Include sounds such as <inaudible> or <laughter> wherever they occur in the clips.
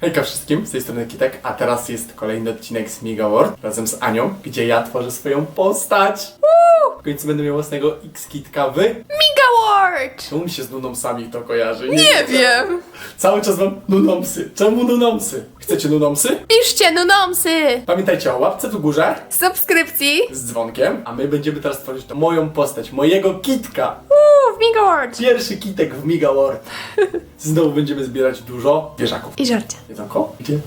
Hejka wszystkim, z tej strony Kitek, a teraz jest kolejny odcinek z Miga World razem z Anią, gdzie ja tworzę swoją postać. W końcu będę miał własnego X-Kitka wy. Mega Ward! Czemu mi się z nunomsami to kojarzy? Nie wiem. Cały czas mam nunomsy. Czemu nunomsy? Chcecie nunomsy? Piszcie nunomsy! Pamiętajcie o łapce w górze Subskrypcji! z dzwonkiem, a my będziemy teraz tworzyć moją postać, mojego Kitka. Uuu, w Mega Ward! Pierwszy Kitek w Miga World. <laughs> Znowu będziemy zbierać dużo wieżaków. I żarcie. Jedzonko? Gdzie?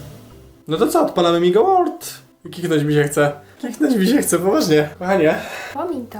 No to co, odpalamy Miga World. Kichnąć mi się chce. Kichnąć mi się chce, poważnie. Kochanie. Pomin to.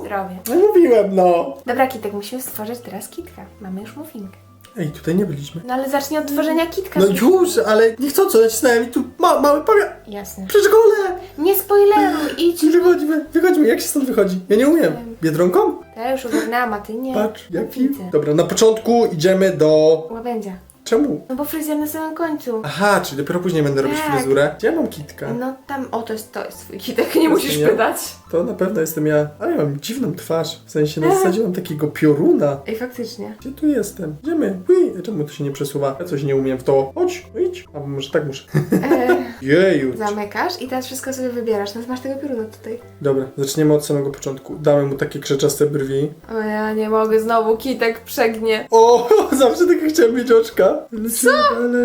Zdrowie. No mówiłem, no. Dobra, Kitek, musimy stworzyć teraz kitka. Mamy już muffinkę. Ej, tutaj nie byliśmy. No ale zacznij od tworzenia kitka. No już, ale niechcąco nacisnąłem i tu ma, mały powiem. Jasne. Przedszkole! Nie spoileruj, idź. Wychodźmy, wychodźmy. Jak się stąd wychodzi? Ja nie umiem. Biedronką? Ja już ogarnęłam, a ty nie. Patrz, jaki. Widzę. Dobra, na początku idziemy do... Łabędzia. Czemu? No bo fryzjer na samym końcu. Aha, czyli dopiero później będę robić Tak. fryzurę. Gdzie ja mam kitka? No tam, o to jest, to jest twój kitek, nie musisz ja? pytać. To na pewno jestem ja. Ale ja mam dziwną twarz. W sensie na zasadzie mam takiego pioruna. Ej, faktycznie. Gdzie tu jestem? Idziemy. Ui, czemu to się nie przesuwa? Ja coś nie umiem w to. Chodź, no idź. A może tak muszę. E, <laughs> Jeju. zamykasz i teraz wszystko sobie wybierasz. No masz tego pioruna tutaj. Dobra, zaczniemy od samego początku. Damy mu takie krzeczaste brwi. O ja nie mogę, znowu kitek przegnie. O, <laughs> zawsze takie chciałem mieć oczka. Co?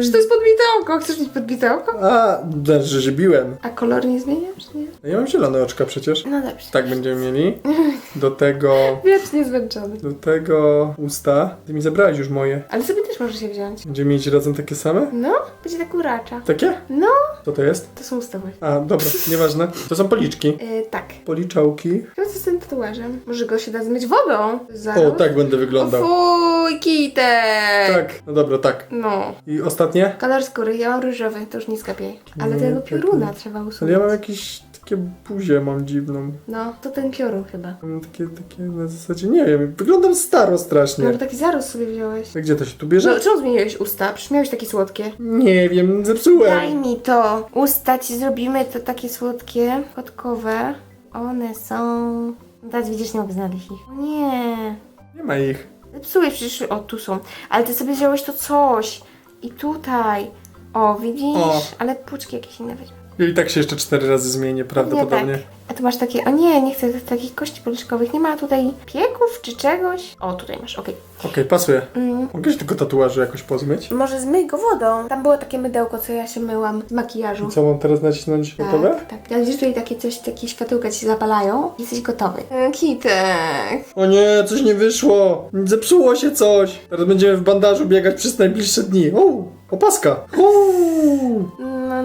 Czy to jest podbite oko? Chcesz mieć podbite oko? A, znaczy, że żybiłem. A kolor nie zmieniasz, nie? Ja mam zielone oczka przecież. No dobrze. Tak będziemy mieli. Do tego... Wiecznie zmęczony. Do tego usta. Ty mi zabrałeś już moje. Ale sobie możesz je wziąć. Będziemy mieć razem takie same? No, będzie tak uracza. Takie? No, Co to jest? to są usta właśnie. A, dobra, <laughs> nieważne. To są policzki. Yy, tak. Policzałki. Chyba co z tym tatuażem? Może go się da zmyć wodą? O, Zaraz. tak będę O wyglądał. fuj, kitek! Tak, no dobra, tak. No. I ostatnie? Kolor skóry, ja mam różowy, to już nie skapiej. Ale tego tak pioruna trzeba Ale usunąć. ja mam jakieś takie buzie mam dziwną. No, to ten piorun chyba. Mam takie, takie na zasadzie, nie wiem, wyglądam staro strasznie. Może taki zarost sobie wziąłeś. A gdzie to się tu bierze? No, czemu zmieniłeś usta? Przecież miałeś takie słodkie. Nie wiem, Daj zepsułem. mi to. Usta ci zrobimy to takie słodkie, kotkowe. One są... No Teraz widzisz, nie mogę znaleźć ich. O nie. Nie ma ich. Zepsułeś przecież... O, tu są. Ale ty sobie wziąłeś to coś. I tutaj. O, widzisz? O. Ale puczki jakieś inne weźmy. I tak się jeszcze cztery razy zmienię prawdopodobnie. Nie tak. A tu masz takie... O nie, nie chcę takich kości policzkowych. Nie ma tutaj pieków czy czegoś? O, tutaj masz, okej. Okej, pasuje. Mm. Mogę się tylko tatuażu jakoś pozmyć? Może zmyj go wodą. Tam było takie mydełko, co ja się myłam z makijażu. I co, mam teraz nacisnąć gotowe? Tak, tak. Jak widzisz tutaj takie coś, takie światełka ci się zapalają, jesteś gotowy. Kitek. O nie, coś nie wyszło. Zepsuło się coś. Teraz będziemy w bandażu biegać przez najbliższe dni. O, opaska. Uuu, No,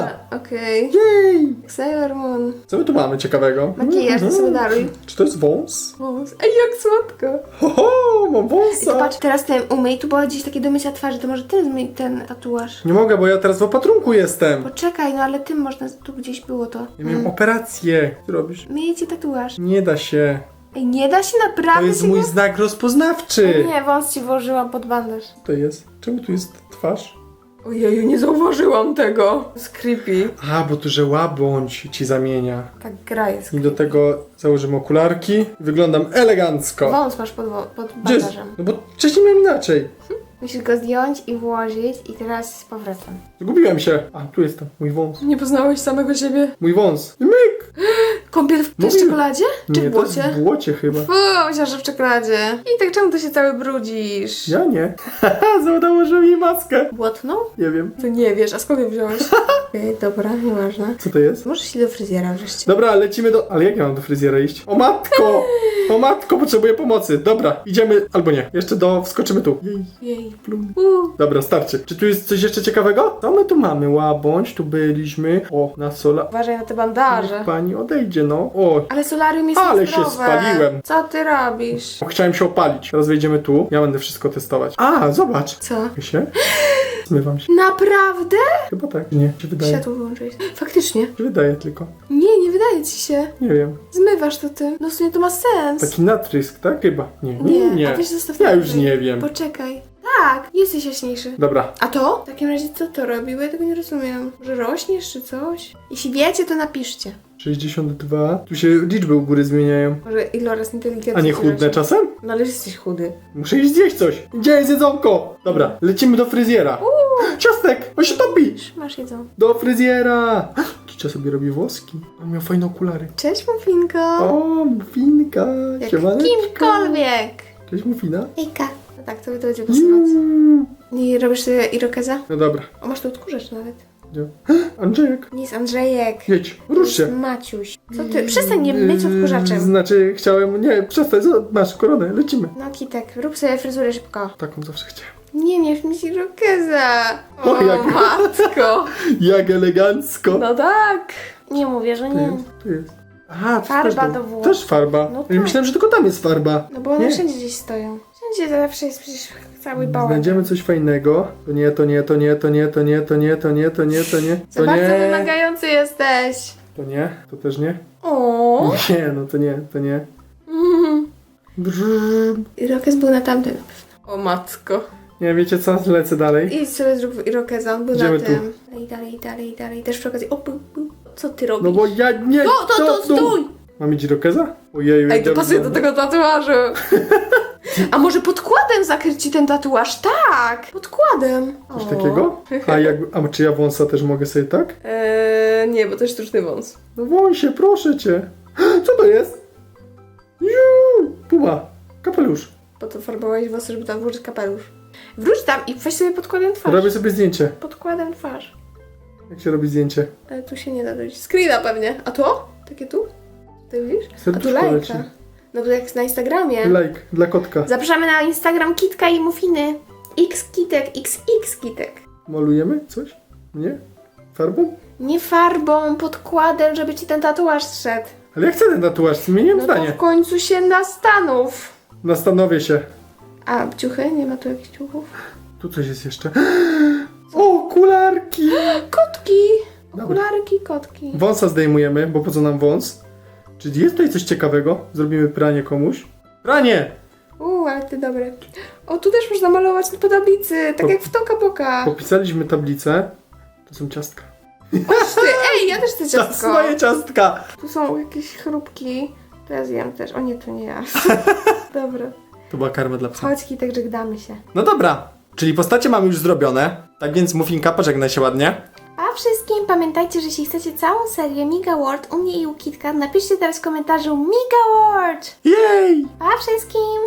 Dobra, Okej. jej. Sailor Moon. Co my tu mamy ciekawego? Makijaż, to sobie daruj. Czy to jest wąs? Wąs. Ej, jak słodko. Ho, ho, mam I wąsa. patrz, teraz ten umyj, tu było gdzieś takie do mycia twarzy, to może ty zmyj ten tatuaż. Nie mogę, bo ja teraz w opatrunku jestem. Poczekaj, no ale tym można, tu gdzieś było to. Ja miałem operację. Co robisz? Myję ci tatuaż. Nie da się. Ej, nie da się naprawdę To jest mój znak rozpoznawczy. Nie, wąs ci włożyłam pod bandaż. To jest? Czemu tu jest twarz? Ojeju, nie zauważyłam tego. To jest creepy. A, bo tu, że łabądź ci zamienia. Tak gra jest. I do tego założymy okularki i wyglądam elegancko. Wąs masz pod, wo- pod Gdzie jest? bandażem. No bo wcześniej miałem inaczej. Musisz go zdjąć i włożyć i teraz z powrotem. Zgubiłem się. A, tu jest to. Mój wąs. Nie poznałeś samego siebie? Mój wąs. I! Kąpiel w, czekoladzie? Czy Nie, w to błocie? w błocie chyba. Fu, myślałam, że w czekoladzie. I tak czemu ty się cały brudzisz? Ja nie. <laughs> Haha, założyłem jej maskę. Błotną? Nie wiem. To nie wiesz, a skąd ją wziąłeś? <laughs> Okej, dobra, nieważne. Co to jest? Możesz iść do fryzjera wreszcie. Dobra, lecimy do... Ale jak ja mam do fryzjera iść? O matko! O matko, potrzebuję pomocy. Dobra, idziemy... Albo nie. Jeszcze do... Wskoczymy tu. Jej, Jej. plum. Dobra, starczy. Czy tu jest coś jeszcze ciekawego? Co my tu mamy? Łabądź, tu byliśmy. O, na sola... Uważaj na te bandaże. Pani odejdzie, no. O, Ale solarium jest Ale się niezdrowe. spaliłem. Co ty robisz? chciałem się opalić. Teraz wejdziemy tu. Ja będę wszystko testować. A, zobacz. Co? się? Zmywam się. Naprawdę? Chyba tak. Nie, się wydaje. Światło wyłączyłeś. Faktycznie. Się wydaje tylko. Nie, nie wydaje ci się. Nie wiem. Zmywasz to ty. No w sumie to ma sens. Taki natrysk, tak? Chyba. Nie, nie, Nie, a weź zostaw Ja na już nie wiem. Poczekaj. Tak, jesteś jaśniejszy. Dobra. A to? W takim razie co to robi? Bo ja tego nie rozumiem. Że rośniesz czy coś? Jeśli wiecie, to napiszcie. 62. Tu się liczby u góry zmieniają. Może iloraz inteligencji. A nie chudne czasem? No ale jesteś chudy. Muszę iść zjeść coś. Gdzie jest jedzonko? Dobra, lecimy do fryzjera. <gasps> Ciastek, on się topi. Masz jedzą. Do fryzjera. <gasps> Cicia sobie robi włoski. On miał fajne okulary. Cześć, Mufinko. O, mufinka. Jak Siemaneczko. kimkolwiek. Cześć mufina. Ejka. No tak, to by to będzie pasować. Mm. I robisz sobie irokeza? No dobra. O, masz tu odkurzacz nawet. Gdzie? Andrzejek. Nie jest Andrzejek. Jedź, rusz się. Maciuś. Co ty? Przestań nie myć odkurzaczem. Znaczy, chciałem. Nie, przestań, masz koronę, lecimy. No Kitek, rób sobie fryzurę szybko. Taką zawsze chciałem. Nie, nie mieć irokeza. O, jak- matko. <laughs> Jak elegancko. No tak. Nie mówię, że Tu nie. jest, tu jest. Aha, to Farba też, do włosów. też farba. No tak. Myślałem, że tylko tam jest farba. No bo one Nie. wszędzie gdzieś stoją. Wszędzie zawsze jest przecież cały bałagan. Znajdziemy coś fajnego. To nie, to nie, to nie, to nie, to nie, to nie, to nie, to nie, to nie. Za To bardzo nie. wymagający jesteś. To nie, to też nie. O. Nie, no to nie, to nie. Mm. Brrr. Irokez był na tamtym. O matko. Nie, wiecie co? Lecę dalej. Idź sobie zrób irokeza, on był Idziemy na tym. Dalej, dalej, dalej, dalej. Też przy okazji. O, bu, bu. Co ty robisz? No bo ja nie... No to, to, tu. stój! Mam iść rokeza? Ojeju, Ej, to pasuje do tego tatuażu. <laughs> A może podkładem zakręci ten tatuaż? Tak! Podkładem. Coś O. takiego? A, jak, a czy ja wąsa też mogę sobie tak? Eee, nie, bo to jest sztuczny wąs. No wąsie, proszę cię. <gasps> Co to jest? Juuu, Puma, kapelusz. Po to farbowałeś włosy, żeby tam włożyć kapelusz. Wróć tam i weź sobie podkładem twarz. Robię sobie zdjęcie. Podkładem twarz. Jak się robi zdjęcie? Ale tu się nie da dojść. Screena pewnie. A to? Takie tu? Ty widzisz? A tu Serduszko lajka. leci. No bo jak na Instagramie. Like dla kotka. Zapraszamy na Instagram Kitka i Mufiny. Xkitek, XX Kitek. Malujemy coś? Nie? Farbą? Nie farbą, podkładem, żeby ci ten tatuaż zszedł. Ale ja chcę ten tatuaż, zmieniłem No to zdanie. w końcu się nastanów. Zastanowię się. A ciuchy? Nie ma tu jakichś ciuchów? Tu coś jest jeszcze. <gasps> O, kularki! Kotki! Okularki, kotki. Wąsa zdejmujemy, bo po co nam wąs? Czy jest tutaj coś ciekawego? Zrobimy pranie komuś? Pranie! Uuu, ale ty dobre. O, tu też można malować po tablicy, tak Po- jak w Toka Boka. Popisaliśmy tablicę. To są ciastka. Patrz ty, <laughs> ej, ja też chcę To ciastko. swoje ciastka! Tu są jakieś chrupki. To ja zjem też. O nie, to nie ja. <laughs> Dobra. To była karma dla psa. Chodź, Kitek, żegnamy się. No dobra, czyli postacie mamy już zrobione. Tak więc Muffinka, pożegnaj się ładnie. A wszystkim pamiętajcie, że jeśli chcecie całą serię Miga World u mnie i u Kitka, napiszcie teraz w komentarzu Miga World. Jej! Pa wszystkim!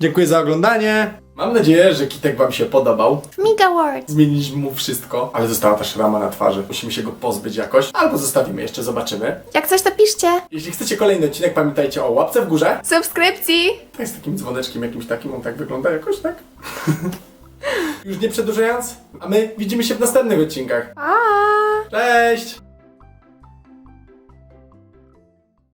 Dziękuję za oglądanie. Mam nadzieję, że Kitek Wam się podobał. Miga World. Zmieniliśmy mu wszystko, ale została też rama na twarzy. Musimy się go pozbyć jakoś. Albo zostawimy, jeszcze zobaczymy. Jak coś to piszcie. Jeśli chcecie kolejny odcinek, pamiętajcie o łapce w górze. Subskrypcji. To jest takim dzwoneczkiem jakimś takim, on tak wygląda jakoś, tak? <laughs> Już nie przedłużając, a my widzimy się w następnych odcinkach. Pa! Cześć!